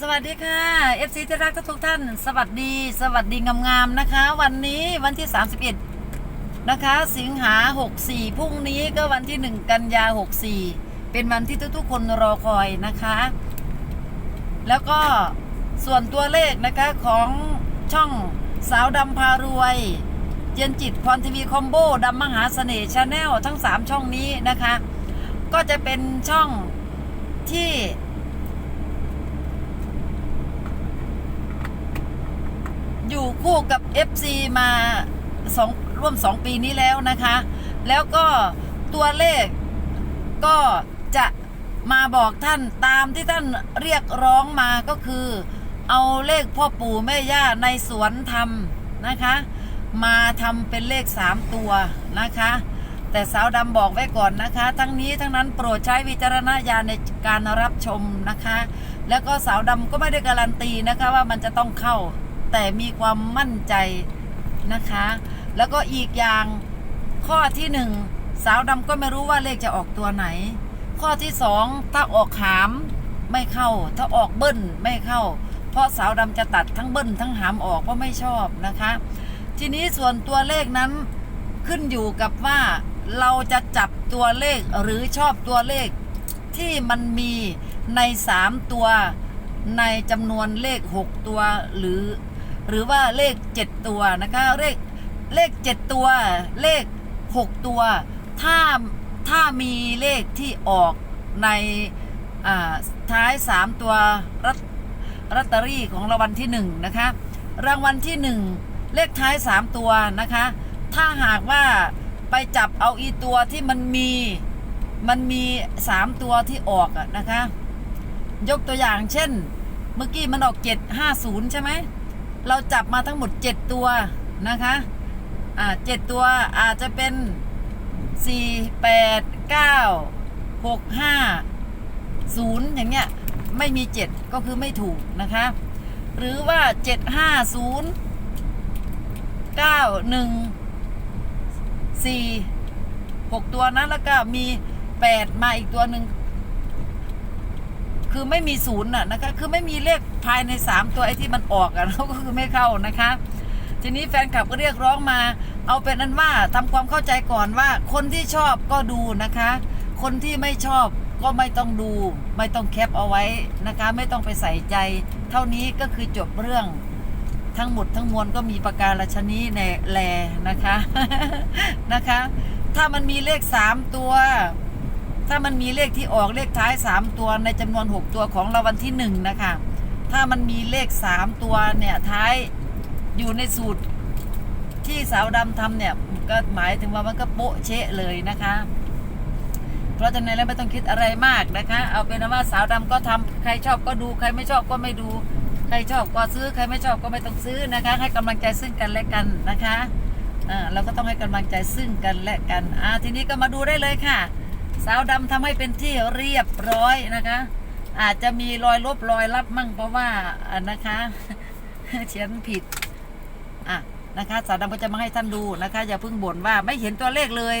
สวัสดีค่ะ FC ที่รักทุกท่าน สวัสดี สวัสดีงามๆนะคะ วันนี้วันที่ 31 นะคะ สิงหา 64พรุ่งนี้ก็วันที่ 1 กันยา 64 เป็นวันที่ทุกๆ คนรอคอยนะคะ แล้วก็ส่วนตัวเลขนะคะของช่องสาวดำพารวยเจนจิตพรทีวีคอมโบดำมหาเสน่ห์ชาแนลทั้ง 3 ช่องนี้นะคะ ก็จะเป็นช่องที่ อยู่ คู่กับ FC มาสองร่วม 2 ปีนี้แล้วนะคะ แล้วก็ตัวเลขก็จะมาบอกท่านตามที่ท่านเรียกร้องมาก็คือ เอาเลขพ่อปู่แม่ย่าในสวนทำนะคะ มาทำเป็นเลข 3 ตัวนะคะแต่สาวดำบอกไว้ก่อนนะคะ ทั้งนี้ทั้งนั้นโปรดใช้วิจารณญาณในการรับชมนะคะ แล้วก็สาวดำก็ไม่ได้การันตีนะคะว่ามันจะต้องเข้า แต่มีความมั่นใจนะคะ แล้วก็อีกอย่างข้อที่หนึ่งสาวดำก็ไม่รู้ว่าเลขจะออกตัวไหน ข้อที่สองถ้าออกหามไม่เข้า ถ้าออกเบิ้ลไม่เข้า เพราะสาวดำจะตัดทั้งเบิ้ลทั้งหามออกเพราะไม่ชอบนะคะ ทีนี้ส่วนตัวเลขนั้นขึ้นอยู่กับว่าเราจะจับตัวเลขหรือชอบตัวเลขที่มันมีใน 3 ตัวในจำนวนเลข 6 ตัวหรือ หรือว่าเลข 7 ตัวนะคะ เลขเลข 7 ตัว เลข 6 ตัว ถ้าถ้ามีเลขที่ออกในอ่าท้าย 3 ตัวรัตรัตเตอรี่ของรางวัลที่1นะคะรางวัลที่ 1 เลขท้าย 3 ตัวนะคะ ถ้าหากว่าไปจับเอาอีตัวที่มันมีมันมี 3 ตัวที่ออกอะนะคะ ยกตัวอย่างเช่น เมื่อกี้มันออก 750 ใช่ไหม เราจับมาทั้งหมด 7 ตัวนะคะอ่าเจ็ดตัวอาจจะเป็น 4 8 9 6 5 0 อย่างเงี้ย ไม่มี 7 ก็คือไม่ถูกนะคะ หรือว่า 7 5 0 9 1 4 6 ตัวนะแล้วก็มี 8 มาอีกตัวหนึ่ง คือไม่มีศูนย์น่ะนะคะ คือไม่มีเลขภายใน 3 ตัวไอ้ที่มันออกอะแล้วก็คือไม่เข้านะคะ ทีนี้แฟนคลับก็เรียกร้องมา เอาเป็นอันว่าทำความเข้าใจก่อนว่า คนที่ชอบก็ดูนะคะ คนที่ไม่ชอบก็ไม่ต้องดู ไม่ต้องแคปเอาไว้นะคะ ไม่ต้องไปใส่ใจ เท่านี้ก็คือจบเรื่องทั้งหมดทั้งมวลก็มีประการชนีแนแลนะคะนะคะ ถ้ามันมีเลขสามตัว ถ้ามันมีเลขที่ออกเลขท้าย 3 ตัวในจำนวน 6 ตัวของรางวัลที่1นะคะ ถ้ามันมีเลข 3 ตัวเนี่ยท้ายอยู่ในสูตรที่สาวดำทำเนี่ยก็หมายถึงว่ามันก็โป๊ะเชะเลยนะคะ เพราะฉะนั้นแล้วไม่ต้องคิดอะไรมากนะคะ เอาเป็นว่าสาวดำก็ทำใครชอบก็ดูใครไม่ชอบก็ไม่ดู ใครชอบก็ซื้อใครไม่ชอบก็ไม่ต้องซื้อนะคะ ให้กำลังใจซึ่งกันและกันนะคะอ่าเราก็ต้องให้กำลังใจซึ่งกันและกันอ่าทีนี้ก็มาดูได้เลยค่ะ สาวดำทำให้เป็นที่เรียบร้อยนะคะ อาจจะมีรอยลบรอยลับมั่งเพราะว่านะคะเขียนผิดอะนะคะสาวดำก็จะมาให้ท่านดูนะคะ อย่าเพิ่งบ่นว่าไม่เห็นตัวเลขเลย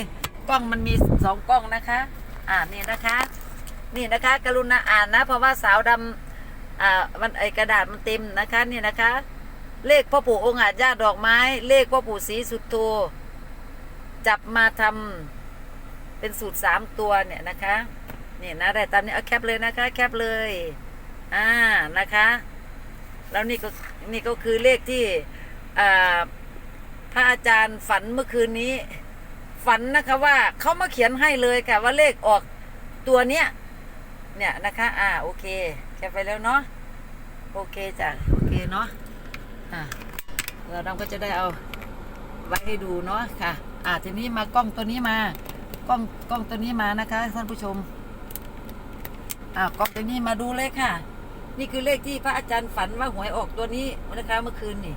กล้องมันมีสองกล้องนะคะ อ่านี่นะคะ นี่นะคะ กรุณาอ่านนะ เพราะว่าสาวดำอ่ามันไอกระดาษมันเต็มนะคะนี่นะคะ เลขพ่อปู่องค์อาจญาติดอกไม้ เลขพ่อปู่ศรีสุดโทจับมาทำ เป็นสูตรสามตัวเนี่ยนะคะนี่นะได้ตามนี้เอาแคปเลยนะคะ แคปเลยอ่านะคะ แล้วนี่ก็นี่ก็คือเลขที่อ่าพระอาจารย์ฝันเมื่อคืนนี้ ฝันนะคะว่าเขามาเขียนให้เลยค่ะ ว่าเลขออกตัวเนี้ยเนี่ยนะคะ อ่าโอเคแคปไปแล้วเนาะโอเคจ้ะโอเคเนาะอ่าเราดำก็จะได้เอาไว้ให้ดูเนาะค่ะ อ่าทีนี้มากล้องตัวนี้มา กล้องกล้องตัวนี้มานะคะท่านผู้ชมอ่ากล้องตัวนี้มาดูเลยค่ะ นี่คือเลขที่พระอาจารย์ฝันว่าหวยออกตัวนี้นะคะเมื่อคืนนี่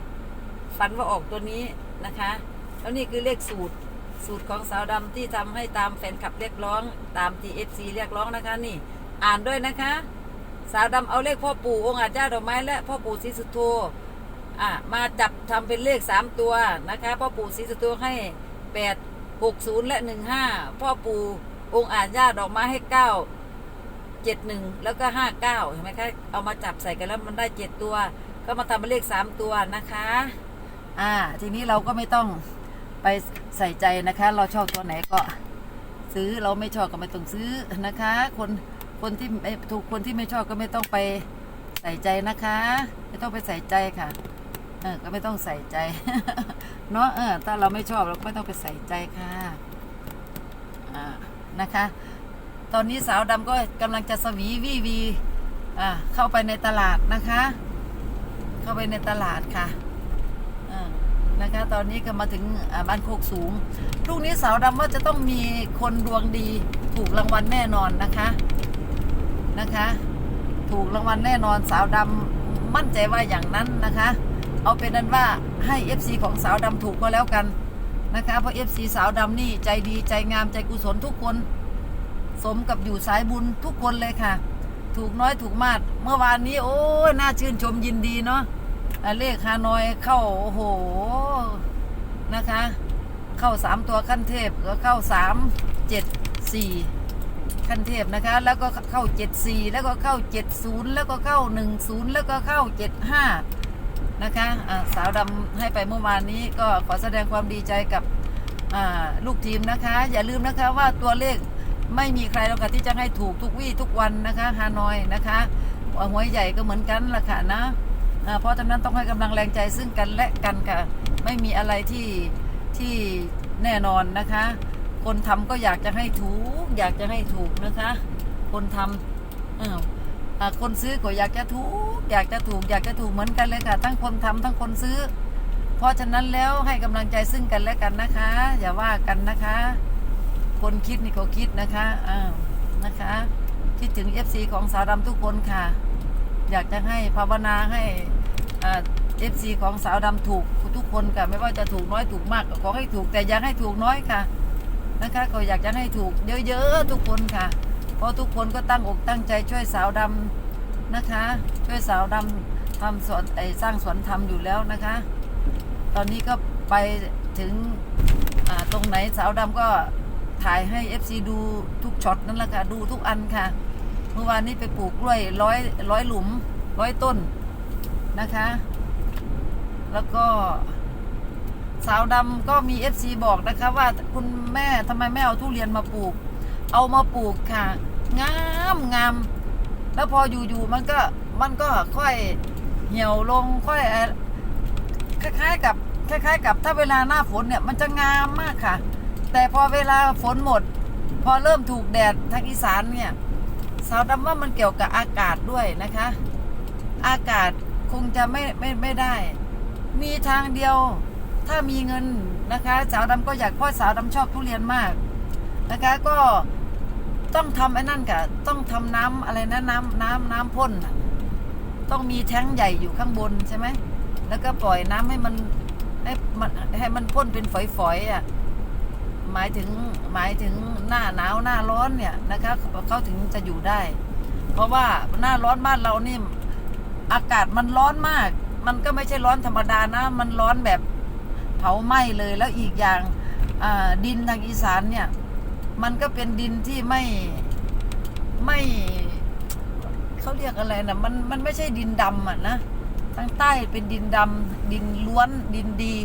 ฝันว่าออกตัวนี้นะคะ แล้วนี่คือเลขสูตรสูตรของสาวดำที่ทำให้ตามแฟนคลับเรียกร้องตาม TFC เรียกร้องนะคะนี่ อ่านด้วยนะคะ สาวดำเอาเลขพ่อปู่องค์อาจเจ้าดอกไม้และพ่อปู่ศรีสุโธอะมาจับทำเป็นเลขสามตัวนะคะ พ่อปู่ศรีสุโธให้แปด หกศูนย์และหนึ่งห้าพ่อปู่องค์อาจญาติดอกไม้ให้เก้าเจ็ดหนึ่งแล้วก็ห้าเก้าเห็นไหมคะ เอามาจับใส่กันแล้วมันได้เจ็ดตัว ก็มาทำเป็นเลขสามตัวนะคะ อ่า ทีนี้เราก็ไม่ต้องไปใส่ใจนะคะ เราชอบตัวไหนก็ซื้อเราไม่ชอบก็ไม่ต้องซื้อนะคะ คนคนที่ไม่ถูกคนที่ไม่ชอบก็ไม่ต้องไปใส่ใจนะคะ ไม่ต้องไปใส่ใจค่ะ เออ ก็ไม่ต้องใส่ใจ เนาะ เออ ถ้าเราไม่ชอบเราก็ไม่ต้องไปใส่ใจค่ะ อ่า นะคะ ตอนนี้สาวดำก็กำลังจะสวีวีวี อ่า เข้าไปในตลาดนะคะ เข้าไปในตลาดค่ะอ่านะคะ ตอนนี้ก็มาถึงอ่าบ้านโคกสูง พรุ่งนี้สาวดำว่าจะต้องมีคนดวงดี ถูกรางวัลแน่นอนนะคะ นะคะ ถูกรางวัลแน่นอนสาวดำมั่นใจว่าอย่างนั้นนะคะ เอาเป็นนั้นว่าให้ FC ของสาวดำถูกก็แล้วกันนะคะเพราะ FC สาวดำนี่ใจดีใจงามใจกุศลทุกคน สมกับอยู่สายบุญทุกคนเลยค่ะ ถูกน้อยถูกมากเมื่อวานนี้ โอ้ยน่าชื่นชมยินดีเนาะเลขฮานอยเข้าโอ้โหนะคะ เข้าสามตัวขั้นเทพก็เข้าสามเจ็ดสี่ขั้นเทพนะคะ แล้วก็เข้าเจ็ดสี่แล้วก็เข้าเจ็ดศูนย์แล้วก็เข้าหนึ่งศูนย์แล้วก็เข้าเจ็ดห้า นะคะอ่าสาวดำให้ไปเมื่อวานนี้ก็ขอแสดงความดีใจกับลูกทีมนะคะ อย่าลืมนะคะว่าตัวเลขไม่มีใครหรอกค่ะที่จะให้ถูกทุกวี่ทุกวันนะคะฮานอยนะคะหวยใหญ่ก็เหมือนกันละค่ะนะเพราะฉะนั้นต้องให้กำลังแรงใจซึ่งกันและกันค่ะ ไม่มีอะไรที่ที่แน่นอนนะคะ คนทำก็อยากจะให้ถูก อยากจะให้ถูกนะคะ คนทำอออ่า คนซื้อก็อยากจะถูก อยากจะถูก อยากจะถูกเหมือนกันเลยค่ะ ทั้งคนทำทั้งคนซื้อ เพราะฉะนั้นแล้วให้กำลังใจซึ่งกันและกันนะคะ อย่าว่ากันนะคะ คนคิดนี่ก็คิดนะคะอ่านะคะ คิดถึง FC ของสาวดำทุกคนค่ะ อยากจะให้ภาวนาให้เอฟซีของสาวดำถูกทุกคนค่ะไม่ว่าจะถูกน้อยถูกมากก็ขอให้ถูกแต่อยากให้ถูกน้อยค่ะนะคะ ก็อยากจะให้ถูกเยอะๆทุกคนค่ะ เพราะทุกคนก็ตั้งอกตั้งใจช่วยสาวดำนะคะ ช่วยสาวดำทำสวนไอสร้างสวนทำอยู่แล้วนะคะ ตอนนี้ก็ไปถึงตรงไหนสาวดำก็ถ่ายให้ FC ดูทุกช็อตนั่นแหละค่ะ ดูทุกอันค่ะ เมื่อวานนี้ไปปลูกกล้วยร้อยร้อยหลุมร้อยต้นนะคะ แล้วก็สาวดำก็มี FC บอกนะคะว่าคุณแม่ทำไมไม่เอาทุเรียนมาปลูก เอามาปลูกค่ะ งามงาม แล้วพออยู่ๆมันก็มันก็ค่อยเหี่ยวลงค่อยคล้ายๆกับคล้าย ๆ กับถ้าเวลาหน้าฝนเนี่ยมันจะงามมากค่ะ แต่พอเวลาฝนหมด พอเริ่มถูกแดดทางอีสานเนี่ยสาวดำว่ามันเกี่ยวกับอากาศด้วยนะคะ อากาศคงจะไม่ไม่ไม่ได้ มีทางเดียวถ้ามีเงินนะคะ สาวดำก็อยากพราะสาวดำชอบทุเรียนมากนะคะก็ ต้องทำไอ้นั่นค่ะต้องทำน้ำอะไรนะน้ำน้ำน้ำพ่นน่ะต้องมีแท้งใหญ่อยู่ข้างบนใช่ไหมแล้วก็ปล่อยน้ำให้มันให้มันให้มันพ่นเป็นฝอยๆอะหมายถึงหมายถึงหน้าหนาวหน้าร้อนเนี่ยนะคะเขาถึงจะอยู่ได้ เพราะว่าหน้าร้อนบ้านเรานี่อากาศมันร้อนมาก มันก็ไม่ใช่ร้อนธรรมดานะ มันร้อนแบบเผาไหม้เลยแล้วอีกอย่างดินทางอีสานเนี่ย มันก็เป็นดินที่ไม่ไม่เขาเรียกอะไรนะมันมันไม่ใช่ดินดำอะนะทางใต้เป็นดินดำดินล้วนดินดี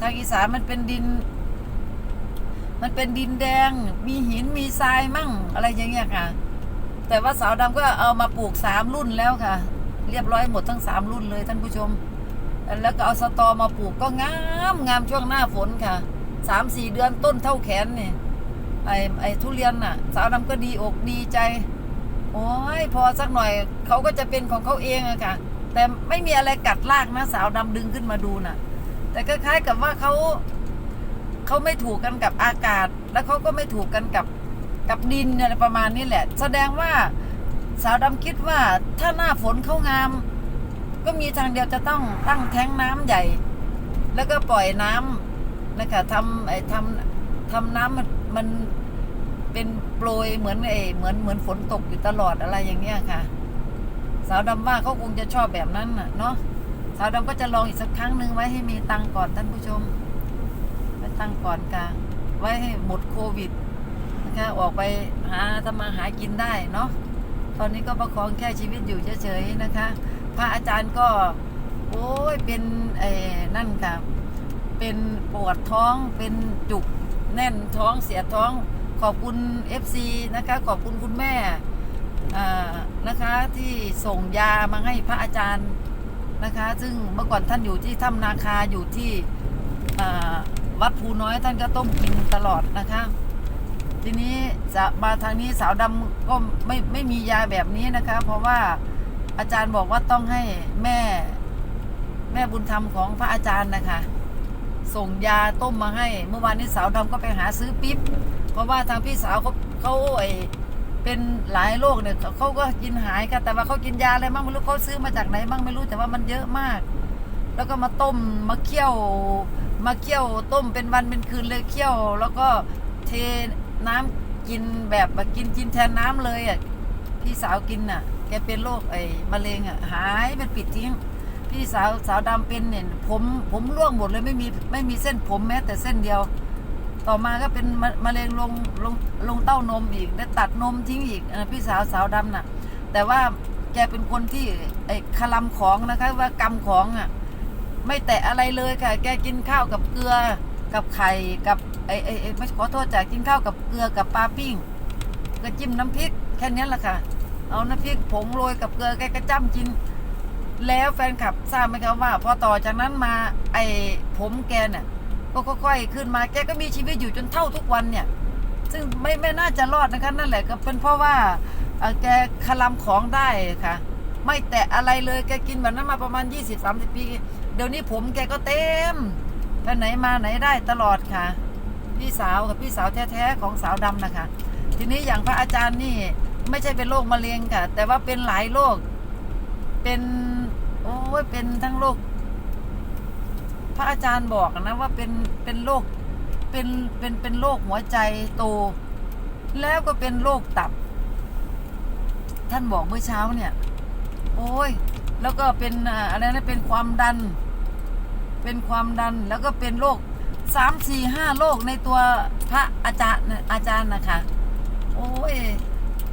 ทางอีสานมันเป็นดิน มันเป็นดินแดง มีหินมีทรายมั่งอะไรอย่างเงี้ยค่ะ แต่ว่าสาวดำก็เอามาปลูกสามรุ่นแล้วค่ะ เรียบร้อยหมดทั้งสามรุ่นเลยท่านผู้ชม แล้วก็เอาสตอมาปลูกก็งามงามช่วงหน้าฝนค่ะสามสี่เดือนต้นเท่าแขนเนี่ย ไอ้ไอ้ทุเรียนน่ะ สาวดำก็ดีอกดีใจ โอ้ยพอสักหน่อยเขาก็จะเป็นของเขาเองอะค่ะ แต่ไม่มีอะไรกัดลากนะสาวดำดึงขึ้นมาดูน่ะ แต่คล้ายๆกับว่าเขาเขาไม่ถูกกันกับอากาศ แล้วเขาก็ไม่ถูกกันกับกับดินอะไรประมาณนี้แหละ แสดงว่าสาวดำคิดว่าถ้าหน้าฝนเขางาม ก็มีทางเดียวจะต้องตั้งแท้งน้ำใหญ่ แล้วก็ปล่อยน้ำนะคะทำไอ้ทำทำน้ำมัน มันเป็นโปรยเหมือนไอ้เหมือนเหมือนฝนตกอยู่ตลอดอะไรอย่างเงี้ยค่ะ สาวดำว่าเขาคงจะชอบแบบนั้นน่ะเนาะสาวดำก็จะลองอีกสักครั้งหนึ่งไว้ให้มีตังก่อนท่านผู้ชมไว้ตังก่อนค่ะไว้ให้หมดโควิดนะคะออกไปหาทำมาหากินได้เนาะตอนนี้ก็ประคองแค่ชีวิตอยู่เฉยๆนะคะ พระอาจารย์ก็ โอ้ยเป็นไอ้นั่นค่ะเป็นปวดท้องเป็นจุก แน่นท้องเสียท้องขอบคุณ FC นะคะขอบคุณคุณแม่นะคะที่ส่งยามาให้พระอาจารย์นะคะ ซึ่งเมื่อก่อนท่านอยู่ที่ถ้ำนาคาอยู่ที่วัดภูน้อยท่านก็ต้มกินตลอดนะคะ ทีนี้จะมาทางนี้สาวดำก็ไม่ไม่มียาแบบนี้นะคะ เพราะว่าอาจารย์บอกว่าต้องให้แม่แม่บุญธรรมของพระอาจารย์นะคะ ส่งยาต้มมาให้ เมื่อวานนี้สาวดำก็ไปหาซื้อปิ๊บ เพราะว่าทางพี่สาวเขาเขาไอเป็นหลายโรคเนี่ยเขาก็กินหายค่ะแต่ว่าเขากินยาอะไรบ้างไม่รู้เขาซื้อมาจากไหนบ้างไม่รู้แต่ว่ามันเยอะมาก แล้วก็มาต้มมาเคี่ยว มาเคี่ยวต้มเป็นวันเป็นคืนเลยเคี่ยว แล้วก็เทน้ำกินแบบกินกินแทนน้ำเลยอะพี่สาวกินอะ แกเป็นโรคไอ้มะเร็งอะหายเป็นปิดทิ้ง พี่สาวสาวดำเป็นเนี่ยผมผมร่วงหมดเลยไม่มีไม่มีเส้นผมแม้แต่เส้นเดียว ต่อมาก็เป็นมะเร็งลงลงลงเต้านมอีกได้ตัดนมทิ้งอีกพี่สาวสาวดำน่ะ แต่ว่าแกเป็นคนที่ไอ้คลำของนะคะว่ากำของอะไม่แตะอะไรเลยค่ะ แกกินข้าวกับเกลือกับไข่กับไอ้ไอ้ไอไม่ขอโทษจ้ะกินข้าวกับเกลือกับปลาปิ้งก็จิ้มน้ำพริกแค่นี้แหละค่ะ เอาน้ำพริกผงโรยกับเกลือแกก็จ้ำกิน แล้วแฟนคลับทราบไหมครับว่าพอต่อจากนั้นมาไอ้ผมแกเนี่ยก็ค่อยๆขึ้นมาแกก็มีชีวิตอยู่จนเท่าทุกวันเนี่ย ซึ่งไม่ไม่น่าจะรอดนะคะนั่นแหละก็เป็นเพราะว่าเออแกคลำของได้ค่ะ ไม่แตะอะไรเลยแกกินแบบนั้นมาประมาณ 20-30 ปี เดี๋ยวนี้ผมแกก็เต็มไปไหนมาไหนได้ตลอดค่ะ พี่สาวกับพี่สาวแท้ๆของสาวดำนะคะ ทีนี้อย่างพระอาจารย์นี่ไม่ใช่เป็นโรคมะเร็งค่ะ แต่ว่าเป็นหลายโรคเป็น โอ้ยเป็นทั้งโรคพระอาจารย์บอกนะว่าเป็นเป็นโรคเป็นเป็นเป็นโรคหัวใจโต แล้วก็เป็นโรคตับ ท่านบอกเมื่อเช้าเนี่ย โอ้ย แล้วก็เป็นอ่าอะไรนะเป็นความดัน เป็นความดันแล้วก็เป็นโรคสามสี่ห้าโรคในตัวพระอาจารย์อาจารย์นะคะ โอ้ย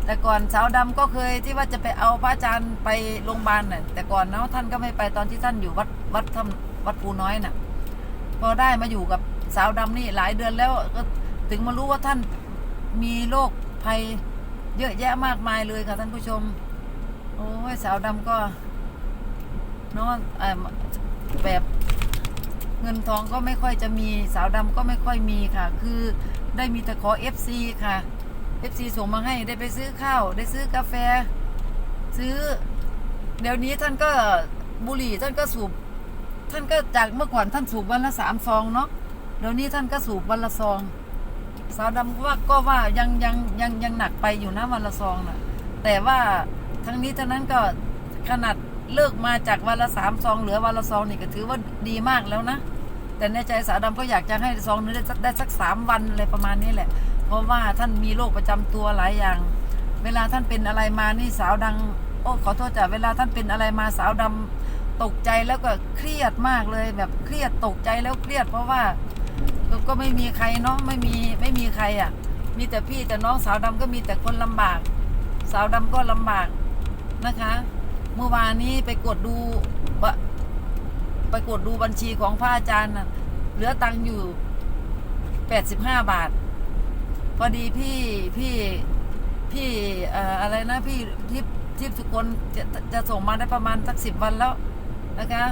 แต่ก่อนสาวดำก็เคยที่ว่าจะไปเอาพระอาจารย์ไปโรงพยาบาลน่ะ แต่ก่อนเนาะท่านก็ไม่ไปตอนที่ท่านอยู่วัดวัดทำวัดภูน้อยน่ะ พอได้มาอยู่กับสาวดำนี่หลายเดือนแล้วก็ถึงมารู้ว่าท่านมีโรคภัยเยอะแยะมากมายเลยค่ะท่านผู้ชม โอ้ยสาวดำก็เนาะเอ่อแบบเงินทองก็ไม่ค่อยจะมีสาวดำก็ไม่ค่อยมีค่ะ คือได้มีแต่ขอ FC ค่ะ FC ส่งมาให้ได้ไปซื้อข้าว ได้ซื้อกาแฟ ซื้อ เดี๋ยวนี้ท่านก็บุหรี่ท่านก็สูบ ท่านก็จากเมื่อก่อนท่านสูบวันละสามซองเนาะเดี๋ยวนี้ท่านก็สูบวันละซอง สาวดำว่าก็ว่ายังยังยังยังหนักไปอยู่นะวันละซองน่ะ แต่ว่าทั้งนี้ทั้งนั้นก็ขนาดเลิกมาจากวันละสามซองเหลือวันละซองนี่ก็ถือว่าดีมากแล้วนะ แต่ในใจสาวดำก็อยากจะให้ซองนึงได้สักได้สักสามวันอะไรประมาณนี้แหละ เพราะว่าท่านมีโรคประจำตัวหลายอย่าง เวลาท่านเป็นอะไรมานี่สาวดัง โอ้ขอโทษจ้ะเวลาท่านเป็นอะไรมาสาวดำตกใจแล้วก็เครียดมากเลยแบบเครียดตกใจแล้วเครียด เพราะว่าก็ก็ไม่มีใครเนาะไม่มีไม่มีใครอะ มีแต่พี่แต่น้องสาวดำก็มีแต่คนลำบาก สาวดำก็ลำบากนะคะ เมื่อวานนี้ไปกดดู ไปกดดูบัญชีของพระอาจารย์น่ะเหลือตังค์อยู่แปดสิบห้าบาท พอดีพี่พี่พี่อะไรนะพี่ทิพทิพสุคนจะจะส่งมาได้ประมาณสักสิบวันแล้วนะคะ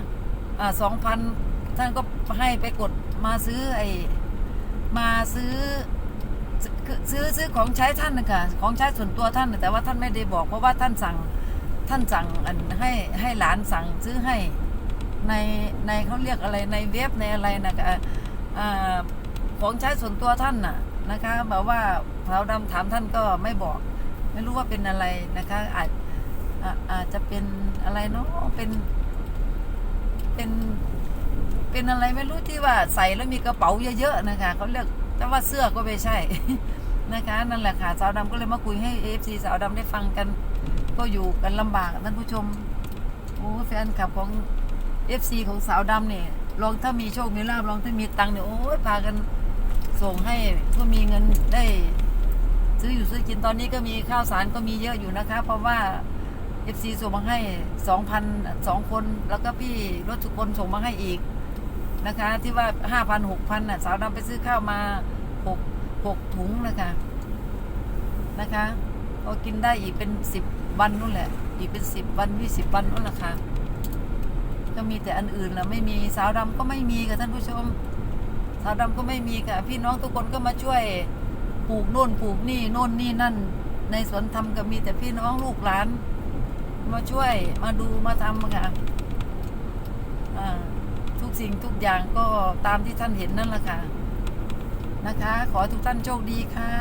สองพันท่านก็ให้ไปกดมาซื้อไอ้มาซื้อซื้อซื้อของใช้ท่านนะคะของใช้ส่วนตัวท่าน แต่ว่าท่านไม่ได้บอกเพราะว่าท่านสั่งท่านสั่งอันให้ให้หลานสั่งซื้อให้ ในในเขาเรียกอะไรในเว็บในอะไรนะคะของใช้ส่วนตัวท่านน่ะนะคะแบบว่าเผาดำถามท่านก็ไม่บอก ไม่รู้ว่าเป็นอะไรนะคะอาจอาจจะเป็นอะไรเนาะเป็น เป็นเป็นอะไรไม่รู้ที่ว่าใส่แล้วมีกระเป๋าเยอะๆนะคะเขาเรียกแต่ว่าเสื้อก็ไม่ใช่นะคะนั่นแหละค่ะสาวดำก็เลยมาคุยให้เอฟซีสาวดำได้ฟังกัน ก็อยู่กันลำบากท่านผู้ชมโอ้แฟนคลับของ เอฟซีของสาวดำเนี่ยลองถ้ามีโชคมีลาบลองถ้ามีตังค์เนี่ยโอ้ยพากันส่งให้เพื่อมีเงินได้ ซื้ออยู่ซื้อกินตอนนี้ก็มีข้าวสารก็มีเยอะอยู่นะคะ เพราะว่า FC ส่งมาให้สองพันสองคนแล้วก็พี่รถทุกคนส่งมาให้อีกนะคะ ที่ว่าห้าพันหกพันน่ะสาวดำไปซื้อข้าวมาหกหกถุงนะคะนะคะก็กินได้อีกเป็นสิบวันนู่นแหละ อีกเป็นสิบวันยี่สิบวันนู่นแหละค่ะ ก็มีแต่อันอื่นแหละไม่มีสาวดำก็ไม่มีค่ะท่านผู้ชม สาวดำก็ไม่มีค่ะ พี่น้องทุกคนก็มาช่วยปลูกโน่นปลูกนี่โน่นนี่นั่น ในสวนทำก็มีแต่พี่น้องลูกหลาน มาช่วยมาดูมาทำค่ะอ่าทุกสิ่งทุกอย่างก็ตามที่ท่านเห็นนั่นแหละค่ะนะคะ ขอทุกท่านโชคดีค่ะ